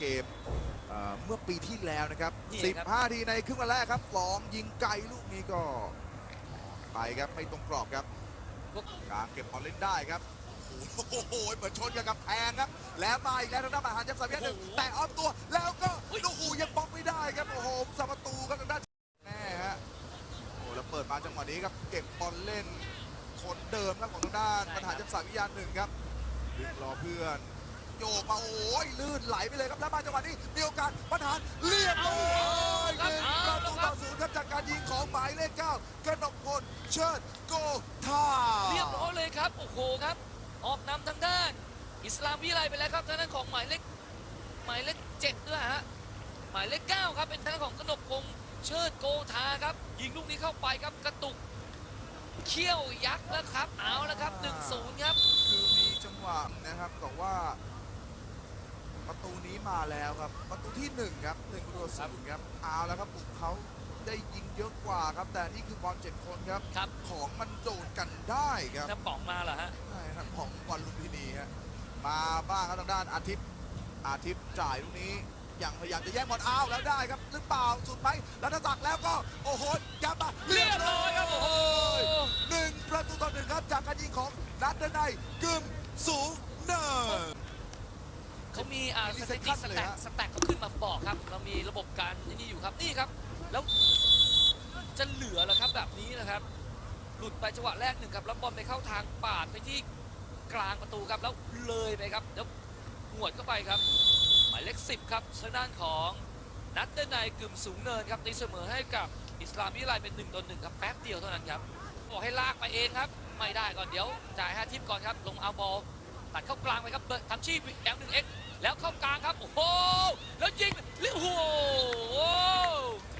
เกมเอ่อเมื่อปีที่แล้วนะครับนี่ครับ 15ทีในครึ่งวันแรกครับลองยิงไกลลูกนี้ก็ ไปครับไม่ตรงกรอบครับพวกกลางเก็บบอลเล่นได้ครับโอ้โหเหมือนชนกันกับแพงครับ แล้วมาอีกแล้วทางด้านมหาจักรสามแยกหนึ่งโอ้โหแต่ออฟตัวแล้วก็โอ้โหยังบล็อกไม่ได้ครับโอ้โหสามประตูครับทางด้านแน่ฮะโอ้แล้วเปิดมาจังหวะนี้ครับเก็บบอลเล่นคนเดิมครับของทางด้านมหาจักรสามวิทยาหนึ่งครับ ดึงรอเพื่อน โยกมาโอ้ยลื่นไหลไปเลยครับแล้วมาจังหวะนี้มีโอกาสปัญหารเรียบร้อยหนึ่งประตูต่อศูนย์ครับจากการยิงของหมายเลขเก้ากนกพลเชิดโกท่าเรียบร้อยเลยครับโอ้โหครับ ออกนำทางด้าน อิสลามวิไลไปแล้วครับทางด้านของหมายเลขหมายเลขเจ็ดด้วยฮะหมายเลขเก้าครับเป็นทางด้านของกนกพงษ์เชิดโกธาครับยิงลูกนี้เข้าไปครับกระตุกเขี้ยวยักษ์แล้วครับเอาแล้วครับ1นศูนย์ครับ คือมีจังหวะนะครับแต่ว่าประ ตูนี้มาแล้วครับ ประตูที่หนึ่งครับหนึ่งประตูศูนย์ครับเอาแล้วครับบุกเขาได้ยิงเยอะกว่าครับ แต่นี่คือบอลเจ็ดคนครับครับ ของมันโดดกันได้ครับน้ำป๋องมาเหรอฮะใช่ครับของบอลลุมพินีฮะมาบ้างครับทางด้านอาทิตย์อาทิตย์จ่ายลูกนี้ยังพยายามจะแย่งบอลอ้าวแล้วได้ครับหรือเปล่าสุดไหมรัตศักดิ์แล้วก็โอ้โหยับมาเรียบร้อยครับโอ้โหหนึ่งประตูต่อหนึ่งครับจากการยิงของนัดเดนไนกึมสูงเนินเขา มีอ่ามีสถิติ second สเลยแต็กฮะสแต็กเขาขึ้นมาบอกครับ เรามีระบบการนี่อยู่ครับนี่ครับ แล้วจะเหลือแล้วครับแบบนี้นะครับ หลุดไปจังหวะแรกหนึ่งครับแล้วบอลไปเข้าทางปาดไปที่กลางประตูครับแล้วเลยไปครับแล้วหวดเข้าไปครับหมายเลขสิบครับทางด้านของนัดเดนไนกึ่มสูงเนินครับตีเสมอให้กับอิสลามวิไลเป็นหนึ่งต่อหนึ่งครับแป๊บเดียวเท่านั้นครับบอกให้ลากไปเองครับ ไม่ได้ก่อนเดี๋ยว จ่ายให้ทิปก่อนครับลงเอาบอล ตัดเข้ากลางไปครับเบิร์ดทำชีพแอลหนึ่งเอ็กแล้วเข้ากลางครับ โอ้โห แล้วยิงเลี้ยวโอ้โห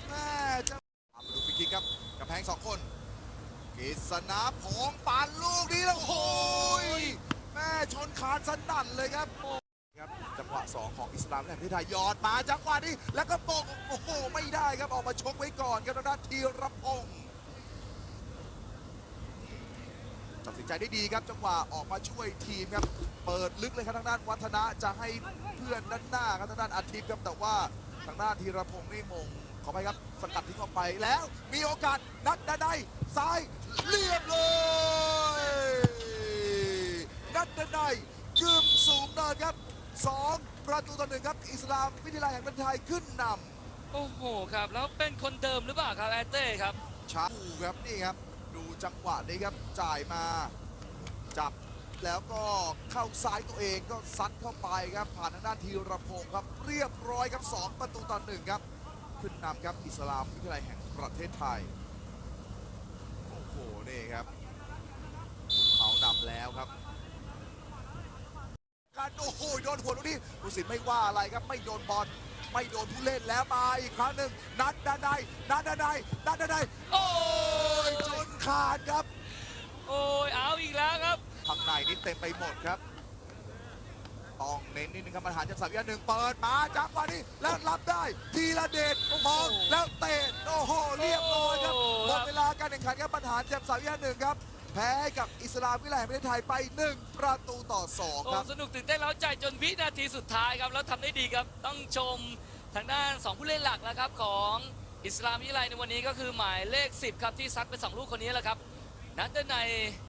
แม่จะมาดูฟรีคิกครับกำแพงสองคนกฤษณาผงปานลูกนี้แล้วโอ้ยแม่ชนคานสนั่นเลยครับครับจังหวะสองของอิสลามแห่งประเทศไทยยอดมาจังหวะนี้แล้วก็โปกโอ้โหไม่ได้ครับออกมาชกไว้ก่อนครับทางด้านธีรพงศ์ ตัดสินใจได้ดีครับจังหวะออกมาช่วยทีมครับ เปิดลึกเลยครับทางด้านวัฒนะจะให้เพื่อนด้านหน้าครับทางด้านอาทิตย์ครับแต่ว่าทางด้านธีรพงศ์นี่มงขอไปครับสกัดทิ้งออกไปแล้วมีโอกาสนัดด้านในซ้ายเรียบเลยนัดด้านในกึมสูงเนินครับสองประตูต่อหนึ่งครับ อิสลามวิทยาลัยแห่งประเทศไทยขึ้นนโอ้โหครับ แล้วเป็นคนเดิมหรือเปล่าครับแอตเต้ครับำชาบูครับนี่ครับดู จังหวะนี้ครับจ่ายมาจับแล้วก็เข้าซ้ายตัวเองก็ซัดเข้าไปครับผ่านทางด้านธีรพงศ์ครับ เรียบร้อยครับ 2 ประตูต่อหนึ่งครับ ขึ้นนำครับอิสลามวิทยาลัยแห่งประเทศไทย โอ้โห นี่ครับเขานำแล้วครับ การโอ้โหโดนหัวลูกนี้ผู้สินไม่ว่าอะไรครับไม่โดนบอลไม่โดนผู้เล่นแล้วมาอีกครั้งหนึ่งนัดด้านในนัดด้านในนัดด้านในโอ้ย ขาดครับ โอ้ยเอาอีกแล้วครับข้างในนี่เต็มไปหมดครับ ต้องเน้นนิดนึงครับปัญหาจากสามวินาหนึ่งเปิดมาจับมานี่แล้วรับได้ทีละเดชมองแล้วเตะโอ้โหเรียบร้อยครับโอ้โหหมดเวลาการแข่งขันครับปัญหาจากสามวินาหนึ่งครับ แพ้ให้กับอิสลามวิไลแห่งประเทศไทยไป 1 ประตูต่อ2โอ้ครับสนุกตื่นเต้นแล้วใจจนวินาทีสุดท้ายครับแล้วทำได้ดีครับต้องชมทางด้าน 2 ผู้เล่นหลักนะครับของ อิสลามวิไลในวันนี้ก็คือหมายเลข 10 ครับ ที่ซัดไป2ลูกคนนี้แหละครับ นัดเดินใน